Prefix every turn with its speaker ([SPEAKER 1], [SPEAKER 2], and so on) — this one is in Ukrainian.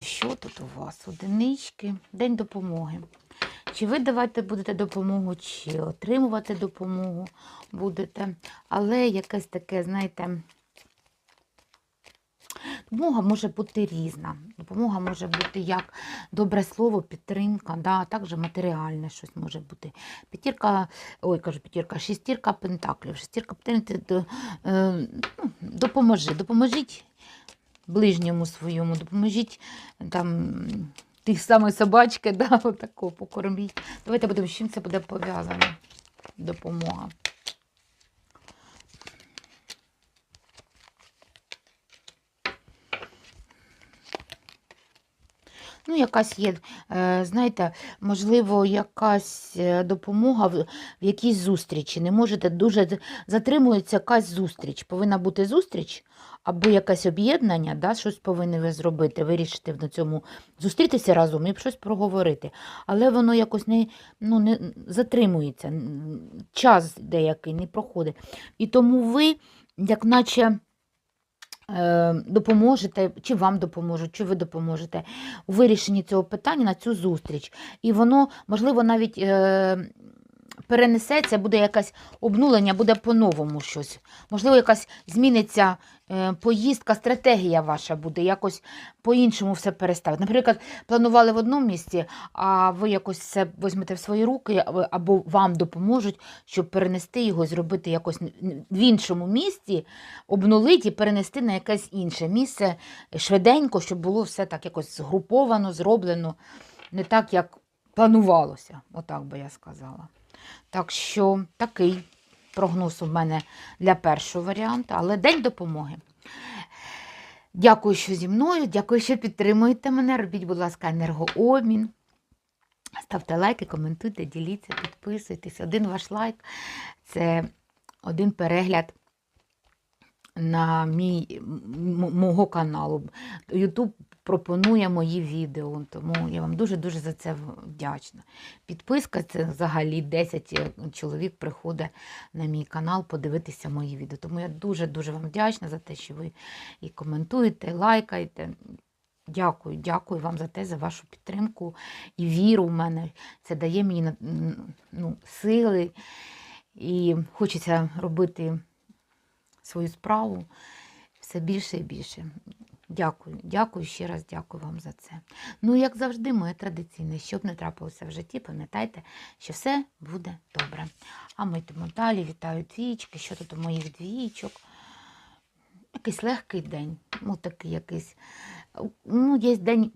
[SPEAKER 1] Що тут у вас? Одинички, день допомоги. Чи ви давати будете допомогу, чи отримувати допомогу будете. Але якесь таке, знаєте, допомога може бути різна. Допомога може бути як добре слово, підтримка, да, а також матеріальне щось може бути. П'ятірка, ой, кажу, п'ятірка, шестірка пентаклів. Шестірка пентаклів, е, ну, допоможи, допоможіть ближньому своєму, допоможіть там тих самих собачки, да, отако покорміть. Давайте будемо, з чим це буде пов'язано. Допомога. Ну, якась є, е, знаєте, можливо, якась е, допомога в, якійсь зустрічі. Не можете дуже затримується якась зустріч. Повинна бути зустріч або якесь об'єднання, да, щось повинні ви зробити, вирішити на цьому зустрітися разом і щось проговорити. Але воно якось не, ну, не затримується, час деякий не проходить. І тому ви, як наче. Е, Допоможете, чи вам допоможуть, чи ви допоможете у вирішенні цього питання на цю зустріч. І воно, можливо, навіть е, перенесеться, буде якесь обнулення, буде по-новому щось. Можливо, якась зміниться е, поїздка, стратегія ваша буде, якось по-іншому все переставити. Наприклад, планували в одному місці, а ви якось це візьмете в свої руки, або вам допоможуть, щоб перенести його, зробити якось в іншому місці, обнулити і перенести на якесь інше місце швиденько, щоб було все так якось згруповано, зроблено, не так, як планувалося, отак би я сказала. Так що такий прогноз у мене для першого варіанту, але день допомоги. Дякую, що зі мною, дякую, що підтримуєте мене. Робіть, будь ласка, енергообмін. Ставте лайки, коментуйте, діліться, підписуйтесь. Один ваш лайк це один перегляд на мій, мого каналу. Ютуб пропонує мої відео, тому я вам дуже-дуже за це вдячна. Підписка це взагалі 10 чоловік приходить на мій канал подивитися мої відео. Тому я дуже-дуже вам вдячна за те, що ви і коментуєте, і лайкаєте. Дякую, дякую вам за те, за вашу підтримку і віру в мене. Це дає мені ну, сили. І хочеться робити свою справу все більше і більше. Дякую, дякую, ще раз дякую вам за це. Ну, як завжди, моє традиційне, щоб не трапилося в житті, пам'ятайте, що все буде добре. А ми йдемо далі, вітаю двічки, що тут у моїх двічок. Якийсь легкий день, ну такий якийсь. Ну, є день